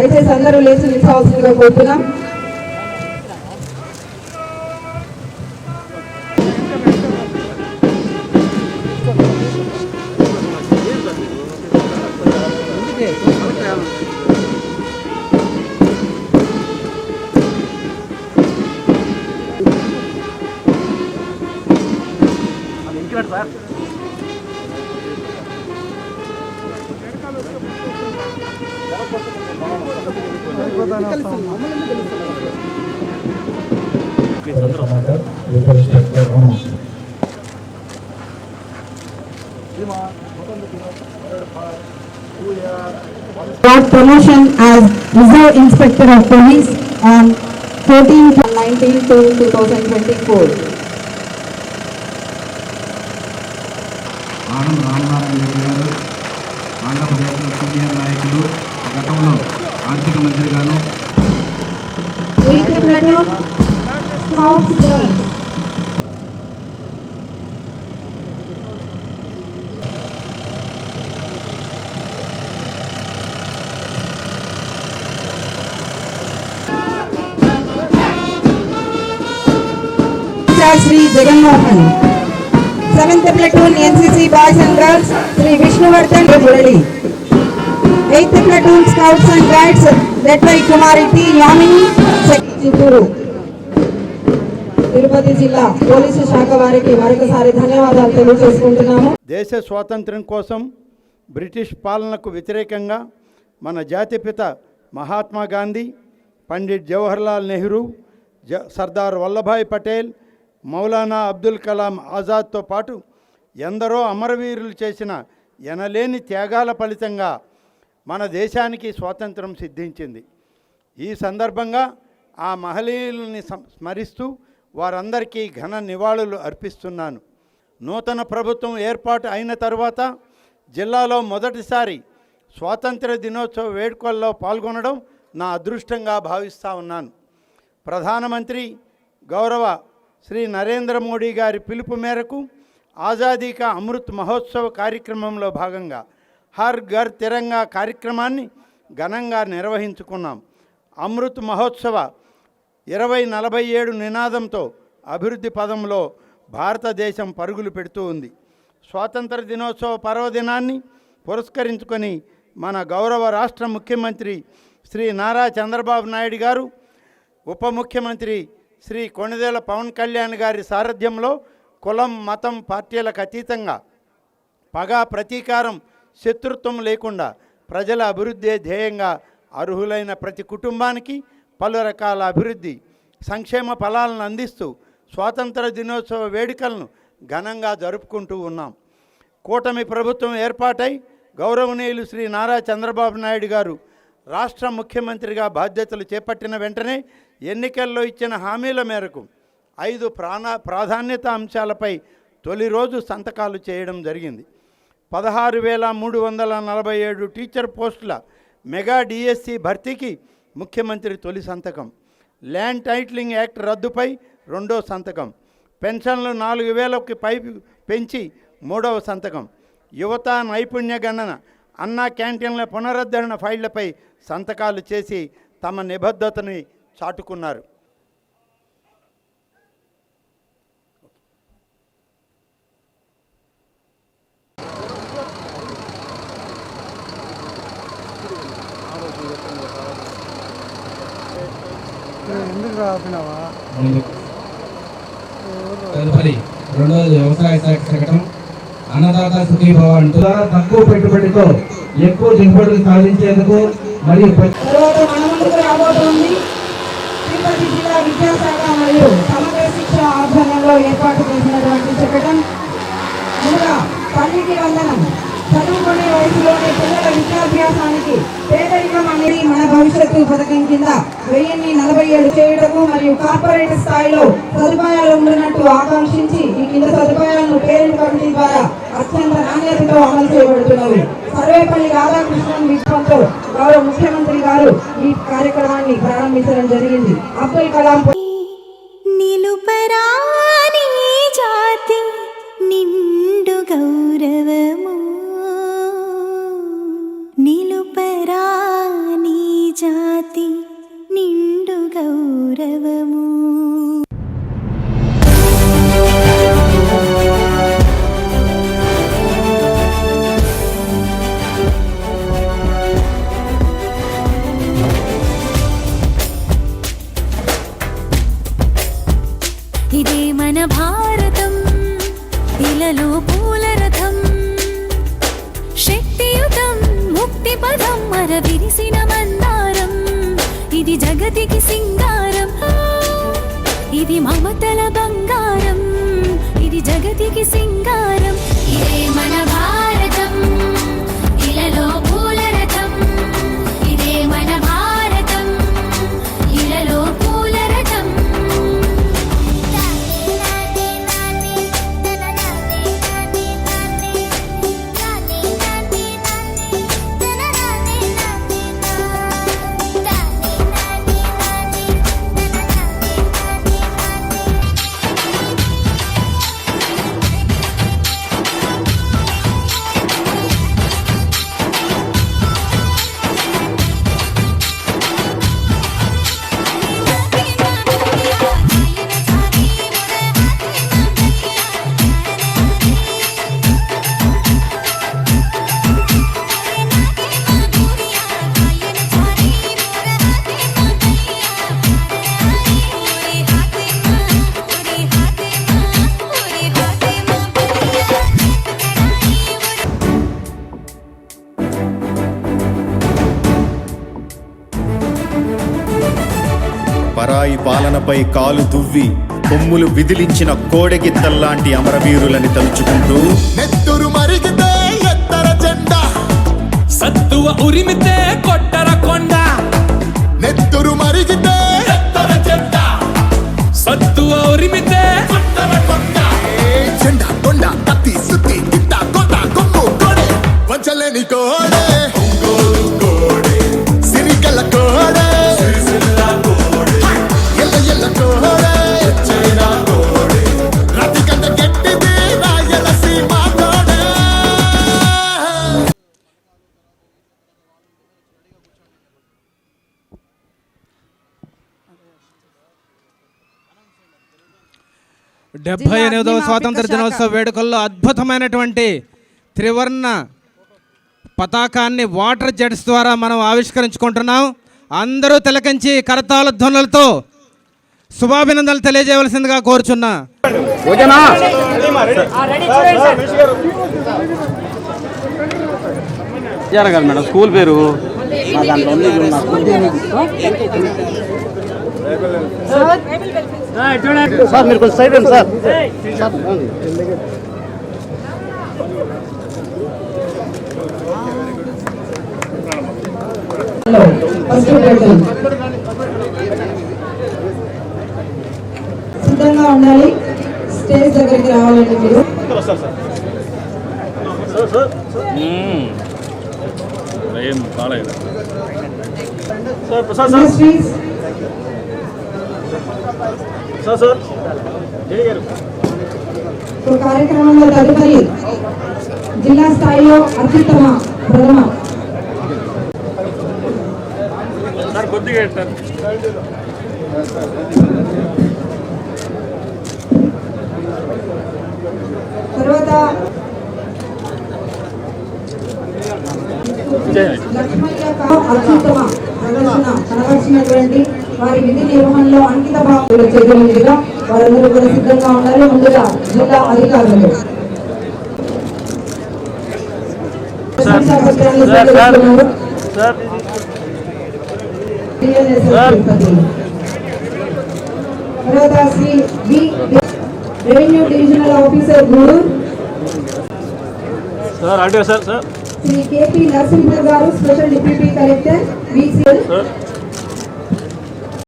దయచేసి అందరూ లేచి నిలిచవలసిందిగా కోరుతున్నాం. matter got promotion as Reserve Inspector of Police on 14 to 19 to 2024. house done. Shri Jagan Mohan seventh platoon NCC boys and girls Shri Vishnuvardhan Murali eighth platoon scouts and guides led by Kumariti Yamini Sekituru. Tirupati జిల్లా police శాఖ వారికి మరొకసారి ధన్యవాదాలు తెలియజేసుకుంటున్నాము. దేశ స్వాతంత్ర్యం కోసం British పాలనకు వ్యతిరేకంగా మన జాతిపిత మహాత్మా గాంధీ పండిట్ జవహర్లాల్ నెహ్రూ జ సర్దార్ వల్లభాయ్ పటేల్ మౌలానా అబ్దుల్ కలాం ఆజాద్తో పాటు ఎందరో అమరవీరులు చేసిన ఎనలేని త్యాగాల ఫలితంగా మన దేశానికి స్వాతంత్రం సిద్ధించింది. ఈ సందర్భంగా ఆ మహనీయుల్ని స్మరిస్తూ వారందరికీ ఘన నివాళులు అర్పిస్తున్నాను. నూతన ప్రభుత్వం ఏర్పాటు అయిన తర్వాత జిల్లాలో మొదటిసారి స్వాతంత్ర దినోత్సవ వేడుకల్లో పాల్గొనడం నా అదృష్టంగా భావిస్తూ ఉన్నాను. ప్రధానమంత్రి గౌరవ శ్రీ నరేంద్ర మోడీ గారి పిలుపు మేరకు ఆజాదీ కా అమృత్ మహోత్సవ కార్యక్రమంలో భాగంగా హర్ ఘర్ తిరంగా కార్యక్రమాన్ని ఘనంగా నిర్వహించుకున్నాం. అమృత్ మహోత్సవ ఇరవై నలభై ఏడు నినాదంతో అభివృద్ధి పదంలో భారతదేశం పరుగులు పెడుతూ ఉంది. స్వాతంత్ర దినోత్సవ పర్వదినాన్ని పురస్కరించుకొని మన గౌరవ రాష్ట్ర ముఖ్యమంత్రి శ్రీ నారా చంద్రబాబు నాయుడు గారు ఉప ముఖ్యమంత్రి శ్రీ కొణిదేల పవన్ కళ్యాణ్ గారి సారథ్యంలో కులం మతం పార్టీలకు అతీతంగా పగ ప్రతీకారం శత్రుత్వం లేకుండా ప్రజల అభివృద్ధి ధ్యేయంగా అర్హులైన ప్రతి కుటుంబానికి పలు రకాల అభివృద్ధి సంక్షేమ ఫలాలను అందిస్తూ స్వాతంత్ర దినోత్సవ వేడుకలను ఘనంగా జరుపుకుంటూ ఉన్నాం. కూటమి ప్రభుత్వం ఏర్పాటై గౌరవనీయులు శ్రీ నారా చంద్రబాబు నాయుడు గారు రాష్ట్ర ముఖ్యమంత్రిగా బాధ్యతలు చేపట్టిన వెంటనే ఎన్నికల్లో ఇచ్చిన హామీల మేరకు ఐదు ప్రాణ ప్రాధాన్యత అంశాలపై తొలి రోజు సంతకాలు చేయడం జరిగింది. పదహారు వేల మూడు వందల నలభై ఏడు టీచర్ పోస్టుల మెగా డిఎస్సి భర్తీకి ముఖ్యమంత్రి తొలి సంతకం. ల్యాండ్ టైటిలింగ్ యాక్ట్ రద్దుపై రెండో సంతకం. పెన్షన్లు నాలుగు వేలకి పై పెంచి మూడవ సంతకం. యువత నైపుణ్య గణన అన్నా క్యాంటీన్ల పునరుద్ధరణ ఫైళ్ళపై సంతకాలు చేసి తమ నిబద్ధతని చాటుకున్నారు. తదుపరి రెండవది వ్యవసాయ శాఖ శకటం అన్నదాత సుఖీభవ అంటూ తక్కువ పెట్టుబడితో ఎక్కువ దిగుబడులు సాధించేందుకు మరియు తిరుపతి జిల్లా విద్యాశాఖ మరియు సమగ్ర శిక్ష ఆధ్వర్యంలో ఏర్పాటు చేసినటువంటి ముందుగా తల్లికి వందనం. చదువుకునే వయసులోనే పిల్లల విద్యాభ్యాసానికి పేదరికం అనేది మన భవిష్యత్తు పథకం కింద వెయ్యిన్ని నలభై ఏడు చేయటము మరియు కార్పొరేట్ స్థాయిలో సదుపాయాలు ఉండనట్టు ఆకాంక్షించి ఈ కింద సదుపాయాలను పేరెంట్ కమిటీ ద్వారా అత్యంత నాణ్యతతో అమలు చేయబడుతున్నవి. సర్వేపల్లి రాధాకృష్ణన్ విశ్వంతో గౌరవ ముఖ్యమంత్రి గారు ఈ కార్యక్రమాన్ని ప్రారంభించడం జరిగింది. అబ్దుల్ కలాం నిలుపరా నిండు గౌరవము. ఇదే మన భారతం ఇలలో పూలరథం. శక్తియుతం ముక్తి పదం మర విరిసిన మందా ఇది సింగారం. ఇది మమతల బంగారం. ఇది జగతికి సింగారం. పాలనపై కాలు దువ్వి కొమ్ములు విదిలించిన కోడెగిత్తల్లాంటి అమరవీరులని తలుచుకుంటూ నెత్తురు మరిగితే ఎత్తర జెండా. సత్తువ ఉరిమితే కొట్టర కొండ. నెత్తురు మరిగితే ఎత్తర జెండా. సత్తువ ఉరిమితే కొట్టర కొండ. ఏ జెండా కొండ కత్తి సుత్తి గిట్ట కొండ కొమ్ము కోడే వంచలేని కోడే. డెబ్బై ఎనిమిదవ స్వాతంత్ర దినోత్సవ వేడుకల్లో అద్భుతమైనటువంటి త్రివర్ణ పతాకాన్ని వాటర్ జెట్స్ ద్వారా మనం ఆవిష్కరించుకుంటున్నాం. అందరూ తిలకించి కరతాళ ధ్వనులతో శుభాభినందనలు తెలియజేయవలసిందిగా కోరుచున్నా. జరగాలి మేడం స్కూల్ పేరు. సార్ మీరు కొంచెం సైడ్ సార్. సిద్ధంగా ఉండాలి. స్టేజ్ దగ్గరికి రావాలండి మీరు. ఇండస్ట్రీస్ ఇప్పుడు కార్యక్రమంలో తదుపరి జిల్లా స్థాయిలో అత్యుత్తమ ప్రథమ. తర్వాత లక్ష్మయ్య అత్యుత్తమ ప్రదర్శన కనబరిచినటువంటి వారి విధి నిర్వహణలో అంకిత భావం చేతుల మీదుగా వారందరూ కూడా సిద్ధంగా ఉండాలి. ముందుగా జిల్లా అధికారులు. తర్వాత Sri V revenue divisional officer Gudur. Sir అంటే sir sir. Sri K P Narasimha garu special deputy collector విసిఎల్